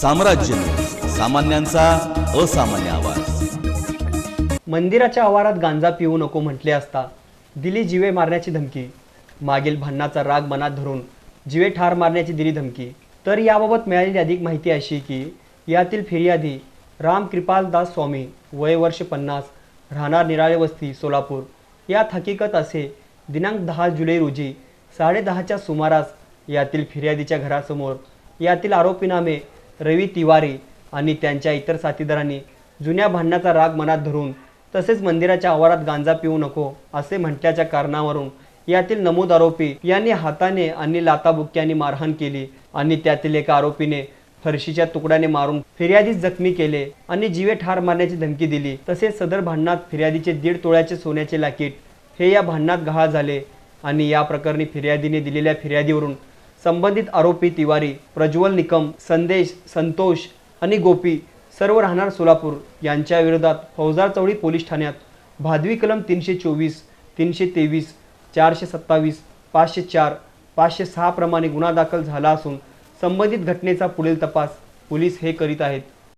साम्राज्य सामान्यांचा असामान्य आवाज. मंदिराच्या आवारात गांजा पिऊ नको म्हटले असता दिली जिवे मारण्याची धमकी. मागील भांडणाचा राग मनात धरून जिवे ठार मारण्याची दिली धमकी. तर याबाबत मिळालेली अधिक माहिती अशी की यातील फिर्यादी राम कृपालदास स्वामी वय वर्ष पन्नास राहणार निराळे वस्ती सोलापूर. यात हकीकत असे दिनांक दहा जुलै रोजी साडेदहाच्या सुमारास यातील फिर्यादीच्या घरासमोर यातील आरोपीनामे रवी तिवारी आणि त्यांच्या इतर साथीदारांनी जुन्या भांडणाचा राग मनात धरून तसेच मंदिराच्या आवारात गांजा पिऊ नको असे म्हटल्याच्या कारणावरून यातील नमूद आरोपी यांनी हाताने आणि लाताबुक्क्यांनी मारहाण केली आणि त्यातील एका आरोपीने फरशीच्या तुकड्याने मारून फिर्यादीस जखमी केले आणि जीवे ठार मारण्याची धमकी दिली. तसेच सदर भांडणात फिर्यादीचे दीड तोळ्याचे सोन्याचे लाकीट हे या भांडणात गहाळ झाले आणि या प्रकरणी फिर्यादीने दिलेल्या फिर्यादीवरून संबंधित आरोपी तिवारी प्रज्वल निकम संदेश संतोष आणि गोपी सर्व राहणार सोलापूर. यांच्या विरोधात फौजदार चौडी पोलीस ठाण्यात भादवी कलम तीनशे चोवीस तीनशे तेवीस चारशे सत्तावीस पाचशे चार पाचशे सहा प्रमाणे गुन्हा दाखल झाला असून संबंधित घटनेचा पुढील तपास पोलीस हे करीत आहेत.